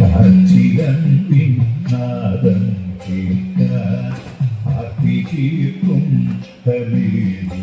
കാച്ചിരണ്ടിൻ നാദം കേൾക്കാൻ ആർത്തി ചീർക്കും തലേതു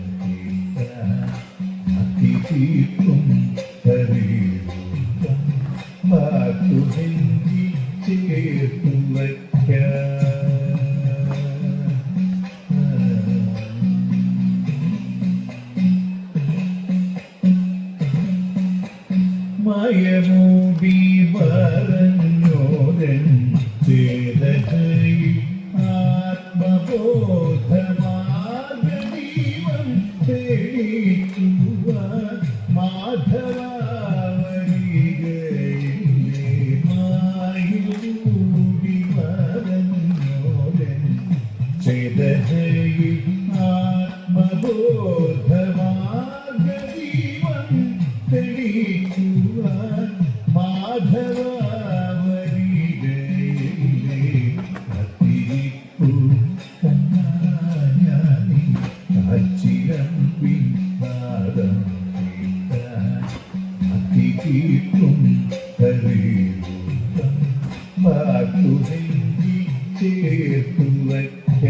the ചീറ്റും മാറ്റുനെഞ്ചി ചേർത്തു വയ്ക്ക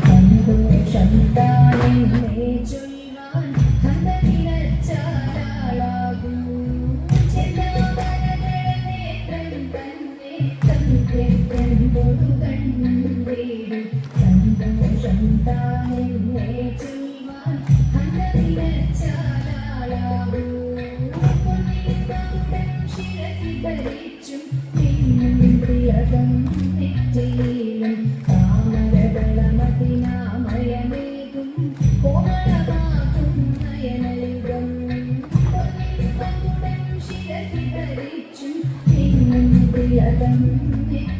സന്തോഷം താ Yeah,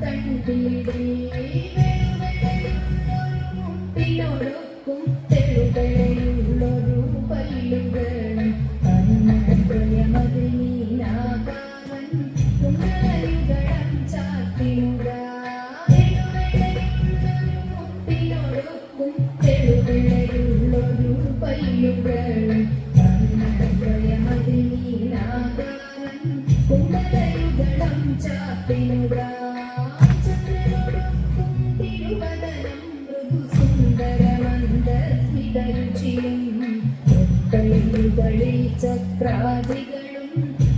Thank you. തമിഴിൽ ചക്രവാദികളും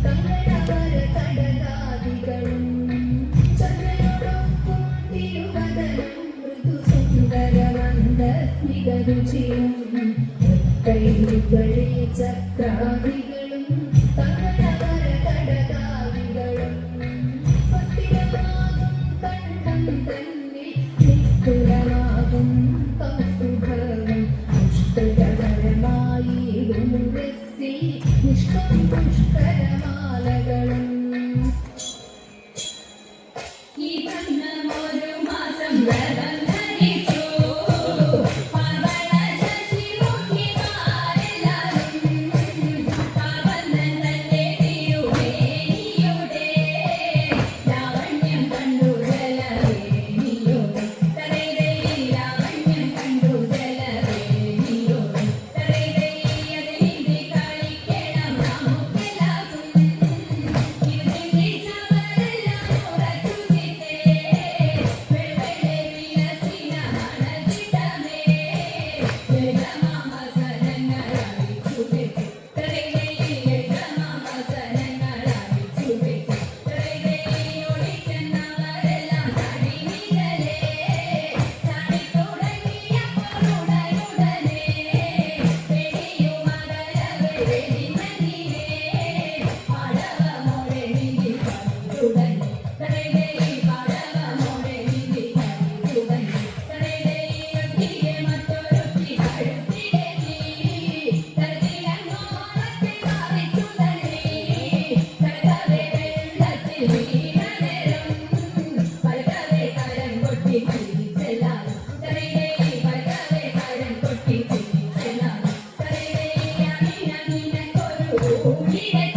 കന്നടപര കടകാദികളും ചന്ദ്രനോടൊപ്പം തിരുവതനം മൃദുസുന്ദരമന്ദസ്മികരുചിയും ചക്രവാദികൾ Cũng.